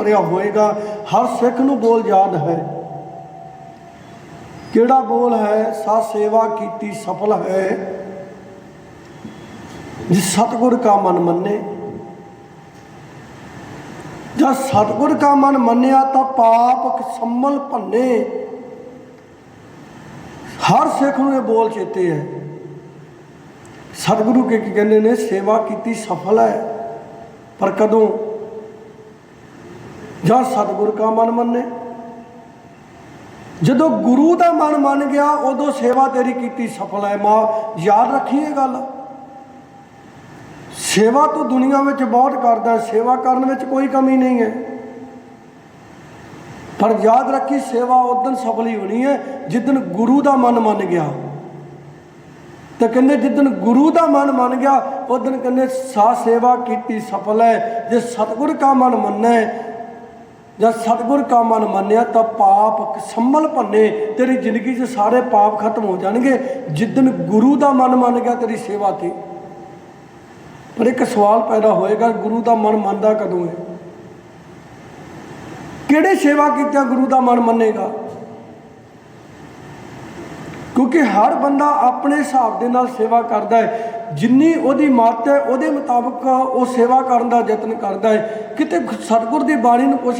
ਭਰਿਆ ਹੋਏਗਾ, ਹਰ ਸਿੱਖ ਨੂੰ ਬੋਲ ਯਾਦ ਹੈ। ਕਿਹੜਾ ਬੋਲ ਹੈ? ਸਾ ਸੇਵਾ ਕੀਤੀ ਸਫਲ ਹੈ। ਜਿਸ ਸਤਗੁਰ ਕਾ ਮਨ ਮੰਨੇ। ਜਦ ਸਤਗੁਰ ਕਾ ਮਨ ਮੰਨਿਆ ਤਾਂ ਪਾਪ ਸੰਮਲ ਭੰਨੇ। ਹਰ ਸਿੱਖ ਨੂੰ ਇਹ ਬੋਲ ਚੇਤੇ ਹੈ। ਸਤਿਗੁਰੂ ਕੇ ਕੀ ਕਹਿੰਦੇ ਨੇ? ਸੇਵਾ ਕੀਤੀ ਸਫਲ ਹੈ। ਪਰ ਕਦੋਂ? ਜਾਂ ਸਤਿਗੁਰ ਕਾ ਮਨ ਮੰਨੇ? ਜਦੋਂ ਗੁਰੂ ਦਾ ਮਨ ਮੰਨ ਗਿਆ, ਉਦੋਂ ਸੇਵਾ ਤੇਰੀ ਕੀਤੀ ਸਫਲ ਹੈ ਮਾਂ। ਯਾਦ ਰੱਖੀ ਇਹ ਗੱਲ। ਸੇਵਾ ਤੂੰ ਦੁਨੀਆ ਵਿੱਚ ਬਹੁਤ ਕਰਦਾ ਸੇਵਾ ਕਰਨ ਵਿੱਚ ਕੋਈ ਕਮੀ ਨਹੀਂ ਹੈ। ਪਰ ਯਾਦ ਰੱਖੀ, ਸੇਵਾ ਉਦੋਂ ਸਫਲ ਹੀ ਹੋਣੀ ਹੈ ਜਿੱਦਨ ਗੁਰੂ ਦਾ ਮਨ ਮੰਨ ਗਿਆ। ਤੇ ਕਹਿੰਦੇ ਜਿੱਦਨ ਗੁਰੂ ਦਾ ਮਨ ਮੰਨ ਗਿਆ ਉਦੋਂ ਕਹਿੰਦੇ ਸਾ ਸੇਵਾ ਕੀਤੀ ਸਫਲ ਹੈ, ਜੇ ਸਤਿਗੁਰ ਕਾ ਮਨ ਮੰਨੇ ਜਾਂ ਸਤਿਗੁਰ ਕਾ ਮਨ ਮੰਨਿਆ ਤਾਂ ਪਾਪ ਸੰਭਲ ਭੰਨੇ, ਤੇਰੀ ਜ਼ਿੰਦਗੀ 'ਚ ਸਾਰੇ ਪਾਪ ਖਤਮ ਹੋ ਜਾਣਗੇ। ਜਿੱਦਨ ਗੁਰੂ ਦਾ ਮਨ ਮੰਨ ਗਿਆ, ਤੇਰੀ ਸੇਵਾ ਤੇ। ਪਰ ਇੱਕ ਸਵਾਲ ਪੈਦਾ ਹੋਏਗਾ, ਗੁਰੂ ਦਾ ਮਨ ਮੰਨਦਾ ਕਦੋਂ ਹੈ? ਕਿਹੜੇ ਸੇਵਾ ਕੀਤਾ ਗੁਰੂ ਦਾ ਮਨ ਮੰਨੇਗਾ? ਕਿਉਂਕਿ ਹਰ ਬੰਦਾ ਆਪਣੇ ਹਿਸਾਬ ਦੇ ਨਾਲ ਸੇਵਾ ਕਰਦਾ ਹੈ। ਜਿੰਨੀ ਉਹਦੀ ਮੱਤ ਹੈ, ਉਹਦੇ ਮੁਤਾਬਕ ਉਹ ਸੇਵਾ ਕਰਨ ਦਾ ਯਤਨ ਕਰਦਾ ਹੈ। ਕਿਤੇ ਸਤਿਗੁਰ ਦੀ ਬਾਣੀ ਨੂੰ ਪੁੱਛ